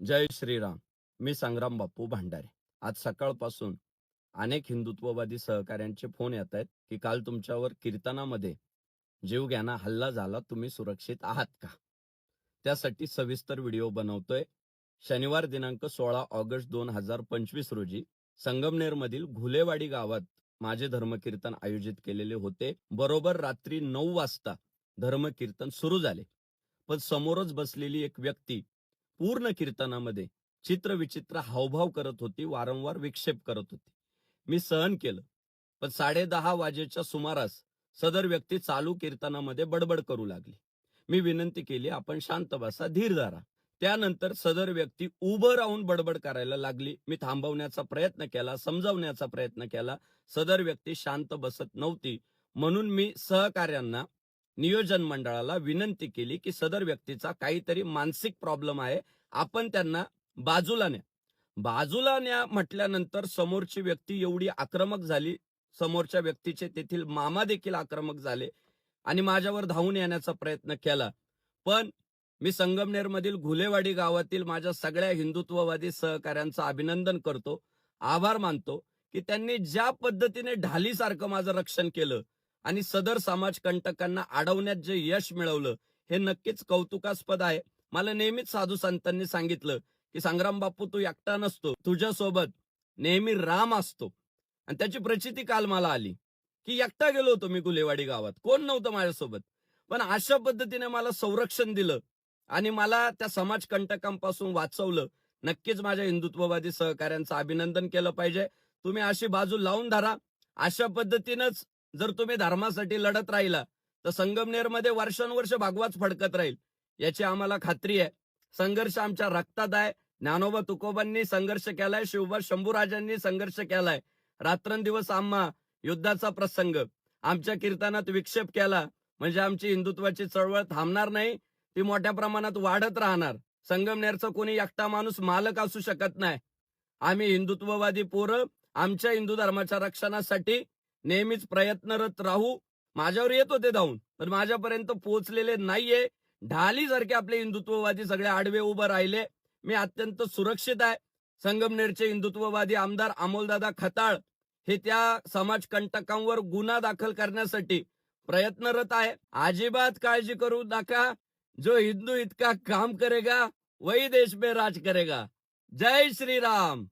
जय श्रीराम. मी संग्राम बापू भांडारे. आज सकाळपासून अनेक हिंदुत्ववादी सहकाऱ्यांचे फोन येत आहेत की काल तुमच्यावर कीर्तनामध्ये जीवघ्याना हल्ला झाला तुम्ही सुरक्षित आहात का? त्यासाठी सविस्तर व्हिडिओ बनवतोय. शनिवार दिनांक सोळा ऑगस्ट दोन हजार पंचवीस रोजी संगमनेर मधील घुलेवाडी गावात माझे धर्मकीर्तन आयोजित केलेले होते. बरोबर रात्री नऊ वाजता धर्मकीर्तन सुरू झाले. पण समोरच बसलेली एक व्यक्ती पूर्ण कीर्तनामध्ये चित्रविचित्र हावभाव करत होती वारंवार विक्षेप करत होती. मी सहन केलं. पण साडे दहा वाजेच्या सुमारास सदर व्यक्ती चालू कीर्तनामध्ये बडबड करू लागली. मी विनंती केली आपण शांत बसा धीर धरा. त्यानंतर सदर व्यक्ती उभं राहून बडबड करायला लागली. मी थांबवण्याचा प्रयत्न केला समजावण्याचा प्रयत्न केला. सदर व्यक्ती शांत बसत नव्हती. म्हणून मी सहकार्यांना नियोजन मंडळाला विनंती केली की सदर व्यक्तीचा काहीतरी मानसिक प्रॉब्लेम आहे. आपण त्यांना बाजूला न्या. बाजूला न्या म्हटल्यानंतर समोरची व्यक्ती एवढी आक्रमक झाली. समोरच्या व्यक्तीचे तेथील मामा देखील आक्रमक झाले आणि माझ्यावर धावून येण्याचा प्रयत्न केला. पण मी संगमनेरमधील घुलेवाडी गावातील माझ्या सगळ्या हिंदुत्ववादी सहकाऱ्यांचं अभिनंदन करतो आभार मानतो की त्यांनी ज्या पद्धतीने ढालीसारखं माझं रक्षण केलं आणि सदर समाज कंटकांना अडवण्यात जे यश मिळवलं हे नक्कीच कौतुकास्पद आहे. मला नेहमीच साधू संतांनी सांगितलं की संग्राम बापू तू एकटा नसतो तुझ्यासोबत नेहमी राम असतो. आणि त्याची प्रचिती काल मला आली की एकटा गेलो होतो मी गुलेवाडी गावात कोण नव्हतं माझ्यासोबत? पण अशा पद्धतीने मला संरक्षण दिलं आणि मला त्या समाज कंटकांपासून वाचवलं. नक्कीच माझ्या हिंदुत्ववादी सहकाऱ्यांचं अभिनंदन केलं पाहिजे. तुम्ही अशी बाजू लावून धरा. अशा पद्धतीनंच जर तुम्ही धर्मासाठी लढत राहिला तर संगमनेरमध्ये वर्षानुवर्ष भागवाच फडकत राहील. याची आम्हाला खात्री आहे. संघर्ष आमच्या रक्तात आहे. ज्ञानोबा तुकोबांनी संघर्ष केलाय शिवबा शंभूराजांनी संघर्ष केलाय. रात्रंदिवस आम्हा युद्धाचा प्रसंग. आमच्या कीर्तनात विक्षेप केला. म्हणजे आमची हिंदुत्वाची चळवळ थांबणार नाही. ती मोठ्या प्रमाणात वाढत राहणार. संगमनेरचा कोणी एकटा माणूस मालक असू शकत नाही. आम्ही हिंदुत्ववादी पोरं आमच्या हिंदू धर्माच्या रक्षणासाठी नेहमीच प्रयत्नरत राहू. माझ्यावर येत होते धावून पण माझ्यापर्यंत पोहोचलेले नाहीये. ढाली सारखे आपले हिंदुत्ववादी सगळे आडवे उभं राहिले. मी अत्यंत सुरक्षित आहे. संगमनेरचे हिंदुत्ववादी आमदार अमोलदादा खताळ हे त्या समाज कंटकांवर गुन्हा दाखल करण्यासाठी प्रयत्नरत आहे. अजिबात काळजी करू नका. जो हिंदू इतका काम करेगा वही देश में राज करेगा। जय श्री राम।